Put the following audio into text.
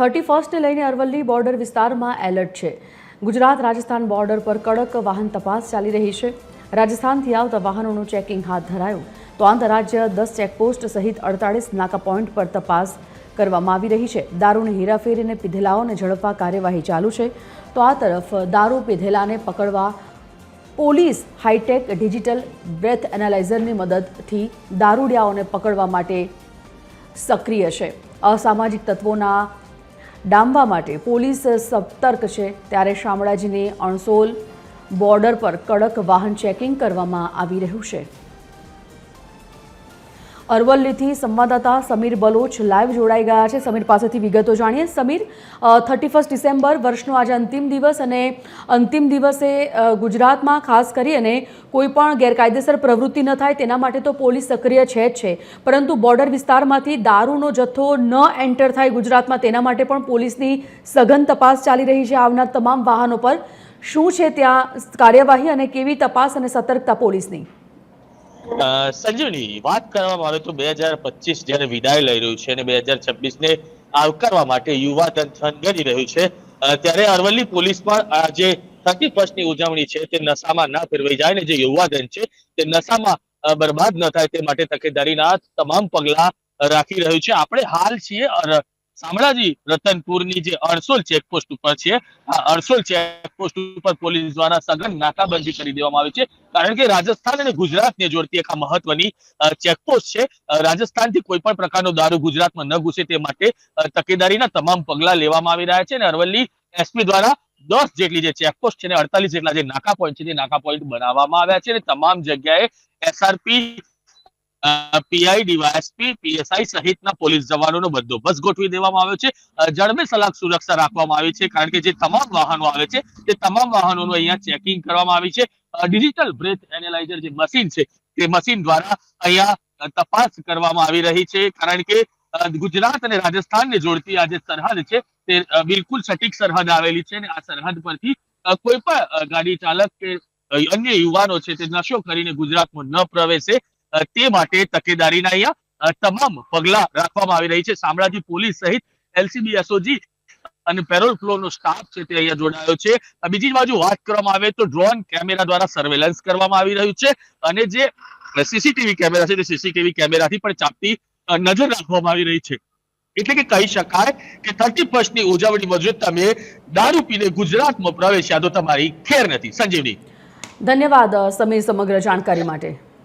Thirty ફર્સ્ટને લઈને Aravalli border વિસ્તારમાં alert છે. ગુજરાત, રાજસ્થાન બોર્ડર પર કડક વાહન તપાસ ચાલી રહી છે. રાજસ્થાનથી આવતા વાહનોનું ચેકિંગ હાથ ધરાયું. તો આંતરરાજ્ય દસ ચેકપોસ્ટ સહિત અડતાળીસ નાકા પોઈન્ટ પર તપાસ કરવામાં આવી રહી છે. દારૂની હેરાફેરીને પીધેલાઓને ઝડપવા કાર્યવાહી ચાલુ છે. તો આ તરફ દારૂ પીધેલાને પકડવા પોલીસ, હાઈટેક, ડિજિટલ બ્રેથ એનાલાઇઝરની મદદથી દારૂડિયાઓને પકડવા માટે સક્રિય છે. અસામાજિક તત્વોના ડામવા માટે પોલીસ સતર્ક છે. ત્યારે શામળાજીની અણસોલ બોર્ડર પર કડક વાહન ચેકિંગ કરવામાં આવી રહ્યું છે. અરવલ્લીથી સંવાદદાતા સમીર બલોચ લાઈવ જોડાઈ ગયા છે. સમીર પાસેથી વિગતો જાણીએ. સમીર થર્ટી ફર્સ્ટ ડિસેમ્બર વર્ષનો આજે અંતિમ દિવસ અને અંતિમ દિવસે ગુજરાતમાં ખાસ કરી અને કોઈ પણ ગેરકાયદેસર પ્રવૃત્તિ ન થાય તેના માટે તો પોલીસ સક્રિય છે જ છે. પરંતુ બોર્ડર વિસ્તારમાંથી દારૂનો જથ્થો ન એન્ટર થાય ગુજરાતમાં તેના માટે પણ પોલીસની સઘન તપાસ ચાલી રહી છે આવનાર તમામ વાહનો પર. શું છે ત્યાં કાર્યવાહી અને કેવી તપાસ અને સતર્કતા પોલીસની? સંજીવની વાત કરવામાં આવે તો બે હજાર પચીસ જયારે વિદાય લઈ રહ્યું છે અને બે હજાર છવ્વીસ ને આવકારવા માટે યુવા તન થનગની રહ્યું છે ત્યારે અરવલ્લી પોલીસ પણ આ જે થર્ટી ફર્સ્ટની ઉજવણી છે, તે નશામાં ના ફેરવાઈ જાય ને જે યુવાધન છે, તે નશામાં બરબાદ ન થાય તે માટે તકેદારીના તમામ પગલા રાખી રહ્યું છે. આપણે હાલ છીએ શામળાજી, રતનપુરની જે અરસોલ ચેકપોસ્ટ ઉપર છે, આ અરસોલ ચેકપોસ્ટ ઉપર પોલીસ દ્વારા સઘન નાકાબંધી કરી દેવામાં આવી છે. કારણ કે રાજસ્થાન અને ગુજરાતને જોડતી એક આ મહત્વની ચેકપોસ્ટ છે. રાજસ્થાનથી કોઈ પણ પ્રકારનો દારૂ ગુજરાતમાં ન ઘૂસે તે માટે તકેદારીના તમામ પગલા લેવામાં આવી રહ્યા છે અને અરવલ્લી એસપી દ્વારા દસ જેટલી જે ચેકપોસ્ટ છે અને અડતાલીસ જેટલા જે નાકા પોઈન્ટ છે, તે નાકા પોઈન્ટ બનાવવામાં આવ્યા છે અને તમામ જગ્યાએ એસઆરપી પીઆઈ ડીવાયએસપી પીએસઆઈ સહિતના પોલીસ જવાનોનો બંદોબસ્ત ગોઠવી દેવામાં આવ્યો છે. જળમે સલાક સુરક્ષા રાખવામાં આવી છે, કારણ કે જે તમામ વાહનો આવે છે, તે તમામ વાહનોનું અહીંયા ચેકિંગ કરવામાં આવી છે. ડિજિટલ બ્રેથ એનાલાઇઝર જે મશીન છે, તે મશીન દ્વારા અહીંયા તપાસ કરવામાં આવી રહી છે, કારણ કે ગુજરાત અને રાજસ્થાનને જોડતી આ જે સરહદ છે, તે બિલકુલ સટીક સરહદ આવેલી છે અને આ સરહદ પરથી કોઈ પણ ગાડી ચાલક કે અન્ય યુવાનો છે, તે નશો કરીને ગુજરાતમાં ન પ્રવેશે તે માટે તકેદારીના અહીંયા તમામ પગલા રાખવામાં આવી રહી છે. શામળાજી પોલીસ સહિત એલસીબી, એસઓજી અને પેરોલ ફ્લોરનો સ્ટાફ છે તે અહીંયા જોડાયો છે. બીજી બાજુ વાત કરવામાં આવે તો ડ્રોન કેમેરા દ્વારા સર્વેલન્સ કરવામાં આવી રહ્યું છે અને જે સીસીટીવી કેમેરા છે તે સીસીટીવી કેમેરાથી પણ ચાપતી નજર રાખવામાં આવી રહી છે. એટલે કે કહી શકાય કે થર્ટી ફર્સ્ટની ઉજવણીમાં જો તમે દારૂ પીને ગુજરાતમાં પ્રવેશ્યા તો તમારી ખેર નથી. સંજીવની. ધન્યવાદ સમીર સમગ્ર જાણકારી માટે.